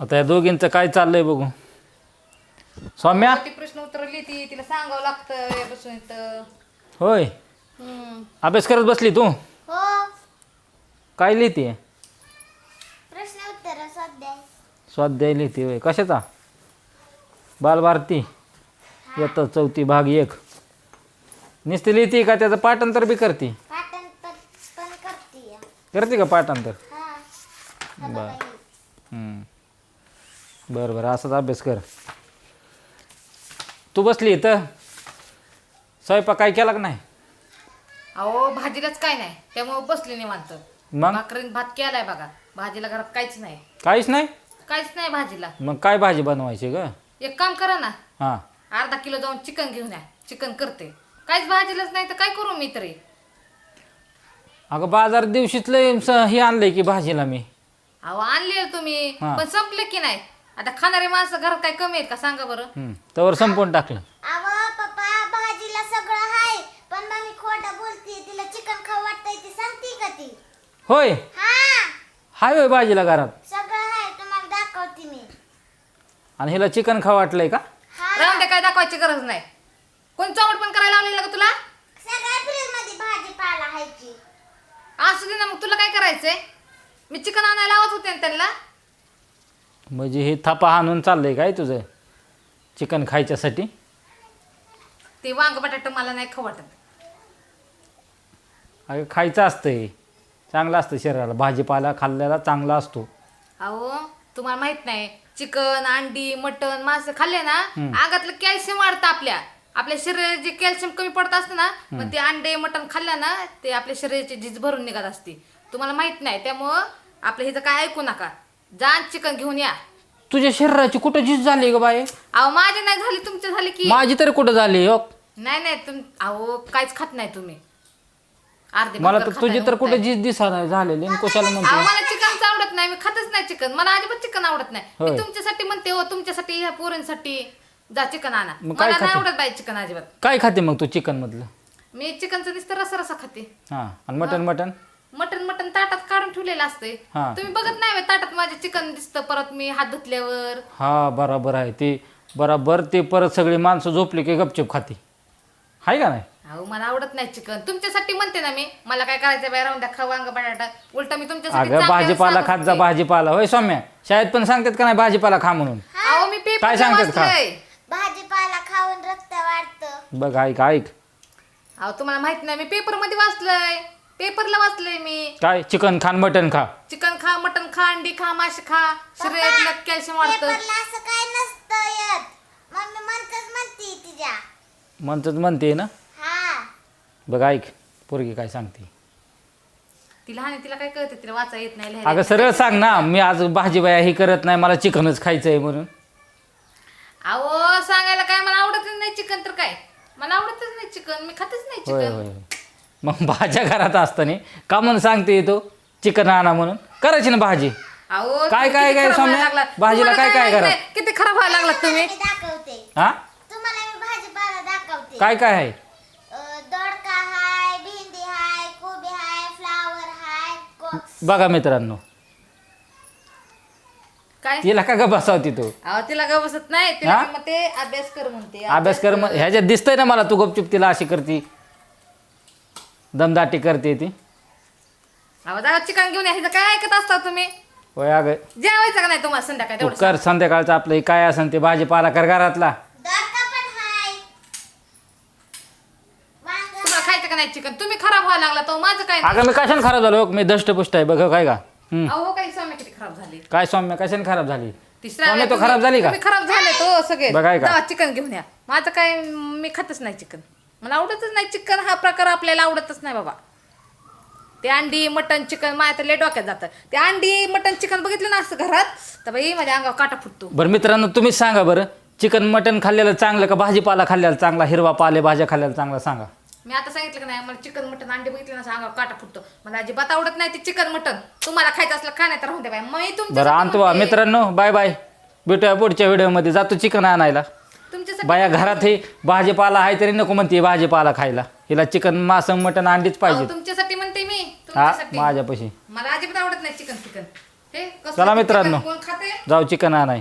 आता या दोघींचं काय चाललंय बघू. सौम्या? ती प्रश्न उत्तर लिहिती तिला सांगावं लागतं बसून इथं. होय. हम्म. अभ्यास करत बसली तू? हो. काय लिहिते? प्रश्न उत्तर स्वाध्याय. स्वाध्याय लिहिते होय. कशाचा? बालभारती. इयत्ता चौथी भाग एक. नुसती लिहिते का? त्याचं पाठांतर बी करते? पाटण पण पण करते. करते का पाठांतर? हा. बर. हम्म. बरं बरं असाच अभ्यास कर. तू बसली इथं? स्वयंपाक काय केला का नाही? अहो भाजीलाच काय नाही. त्यामुळे बसले निवांत. मग? भाकरीन भात केलाय बघा. भाजीला घरात काहीच नाही. काहीच नाही? काहीच नाही भाजीला. मग काय भाजी बनवायची ग? एक काम करा ना. हां. अर्धा किलो जाऊन चिकन घेऊन या. चिकन करते. काहीच भाजीलाच नाही तर काय करू मी तरी? अगं बाजार दिवशीच लय स- हे आणलंय की भाजीला मी. अहो आणले तुम्ही. पण संपले की नाही? आता खाणारे माणसं घरात काय कमी आहेत का? सांगा बरं. हम्म. तवर संपवून टाकलं. अव पप्पा भाजीला सगळं हाय पण मम्मी खोटं बोलते तिला चिकन खाऊ वाटतंय ती सांगते का ती? होय. हा. हाय होय भाजीला घरात. सगळं हाय तुम्हाला दाखवते मी. आणि हिला चिकन खा वाटलंय का? हा. राहून दे काय दाखवायची गरज नाही. कोण चौमट पण करायला लावलेलं का तुला? सगळ्या फ्रीजमध्ये भाजीपाला हायची. असू दे ना मग तुला काय करायचंय? मी चिकन आणायला लावत होते ना त्यांना. म्हणजे हे थापा हाणून चाललंय काय तुझं? चिकन खायच्यासाठी? ते वांग बटाटा मला नाही खाऊ वाटत अगं खायचं असतंय. चांगलं असतं शरीराला. भाजीपाला खाल्ल्याला चांगला असतो. अहो तुम्हाला माहीत नाही चिकन अंडी मटन मासे खाल्ले ना अंगातलं कॅल्शियम वाढतं आपल्या. आपल्या शरीरात जे कॅल्शियम कमी पडत असतं ना मग ते अंडे मटन खाल्लं ना ते आपल्या शरीराची झीज भरून निघत असते. तुम्हाला माहीत नाही त्यामुळं आपल्या हिचं काय ऐकू नका. जा चिकन घेऊन या. तुझ्या शरीराची कुठं झीज झाली ग बाई? अहो माझे नाही झाली तुमचे झाले की. माझी तरी कुठं झाली हो? नाही नाही तुम अहो काहीच खात नाही तुम्ही. अर्धे मला भाकर तर खाताय, तुझी तर कुठं उठताय. झीज दिसा नाही झालेली आणि कशाला अहो म्हणते? मला चिकनच आवडत नाही मी खातच नाही चिकन. मला अजिबात चिकन आवडत नाही. होय. मी तुमच्यासाठी म्हणते हो तुमच्यासाठी ह्या पोरींसाठी जा चिकन आणा. मग काय मला नाही खाते? आवडत बाई चिकन अजिबात. काय खाते मग तू चिकन मधलं मी चिकनचं नुसतं रसा रसा खाते. हां आणि मटन मटन मटन मटन ताटात काढून ठेवलेलं असते हा. तुम्ही बघत नाही व्हय, ताटात माझे चिकन दिसतं परत मी हात धुतल्यावर. हा बराबर आहे ते. बराबर ते परत सगळी माणसं झोपली की गपचूप खाते. हाय का नाही? अहो मला आवडत नाही चिकन. तुमच्यासाठी म्हणते ना मी मला काय करायचं बाई राहून द्या खाऊ वांग बटाटा. उलटा मी तुमच्यासाठी अगं भाजीपाला सांगत खात जा होते. भाजीपाला. होय सौम्या शाळेत पण सांगतात का नाही भाजीपाला खा म्हणून? अहो मी काय पेपर सांगतात का? वाचलंय. भाजीपाला खाऊन रक्त वाढतं. बघ ऐक ऐक. अहो तुम्हाला माहीत नाही मी पेपरमध्ये वाचलंय. पेपरला वाचलंय मी. काय? चिकन खान मटन खा. चिकन खा मटन खा अंडी खा मासे खा. शरीरातलं कॅल्शियम वाढतं. पेपरला असं काय नसतं येत. मम्मी म्हणतच म्हणते तिच्या म्हणतात म्हणते ना? हा. बघ ऐक. पोरगी काय सांगते. ती लहान आहे, तिला काय कळते? तिला वाचा येत नाही लिहायला अगं सरळ सांग ना. मी आज भाजी बाया ही करत नाही. मला चिकनच खायचंय म्हणून. अहो सांगायला काय? मला आवडतच नाही चिकन तर काय? मला आवडतच नाही चिकन. मी खातच नाही होय चिकन. होय. मग भाज्या घरात असताना का म्हणून सांगते येतो चिकन आणा म्हणून. करायची ना भाजी. अहो काय- किती काय- काय खराब सौम्या? व्हायला लागला. भाजीला तुम्हाला काय- काय माहीत करा? नाही? किती खराब व्हायला लागलात तुम्ही? मी दाखवते. हा? तुम्हाला मी भाजीपाला दाखवते. काय काय आहे? अं, दोडका हाय भेंडी हाय कोबी हाय फ्लावर हाय को- बघा मित्रांनो. काय? तिला का ग बसावती तू? अहो तिला ग बसत नाही. तिला हा? की मग ते अभ्यास कर म्हणते. अभ्यास कर मग. ह्याच्यात दिसतंय ना मला तू गपचूप तिला अशी करती. दमदाटी करते ती. अहो चिकन घेऊन काय ऐकत असता तुम्ही? होय अगं. जेवायचं का नाही तुम्हाला संध्याकाळी? तू तेवढं कर संध्याकाळचं आपलं. हे काय असेल ते भाजीपाला कर घरातला. दोडका पण हाय. वांग. तुम्हाला खायचं का नाही चिकन? तुम्ही खराब व्हायला लागला तो माझं काय नाही. अगं मी कशाने खराब झालो? मी दष्टपुष्ट आहे. बघ काय का? हम्म. अहो काही सौम्य किती खराब झाली. काय सौम्य? कशाने खराब झाली? तिसऱ्या सौम्य वेळेला तो खराब तुम्ही- झाली का? तुम्ही खराब झाले तो सगळे. बघाय का? चिकन घेऊन या. माझं काय मी खातच नाही चिकन. मला आवडतच नाही चिकन हा प्रकार आपल्याला आवडतच नाही बाबा. ते अंडी मटन चिकन माझ्या तर लय डोक्यात जातं. ते अंडी मटन चिकन बघितलं ना असं घरात तर बाई माझ्या अंगावर काटा फुटतो. बरं मित्रांनो तुम्हीच सांगा बरं चिकन मटन खाल्लेलं चांगलं का भाजीपाला खाल्लेला चांगला हिरवा पाले भाज्या खाल्लेला चांगला सांगा. मी आता सांगितलं का नाही मला चिकन मटन अंडी बघितलं ना असं अंगावर काटा फुटतो. मला अजिबात आवडत नाही ते चिकन मटन. तुम्हाला खायचं असलं खा नाही तर द्या बाई. मी बरं आणतो बा. मित्रांनो बाय बाय. भेटूया पुढच्या व्हिडिओमध्ये. जातो चिकन आणायला. बाया घरात हे भाजीपाला आहे तरी नको म्हणते भाजीपाला खायला. हिला चिकन मास मटन अंडीच अहो, पाहिजे तुमच्यासाठी म्हणते मी हा तुमच्यासाठी. माझ्यापाशी. मला अजिबात आवडत नाही चिकन चिकन. हे कसलं चला मित्रांनो. चिकन कोण खाते? जाऊ चिकन आणाय.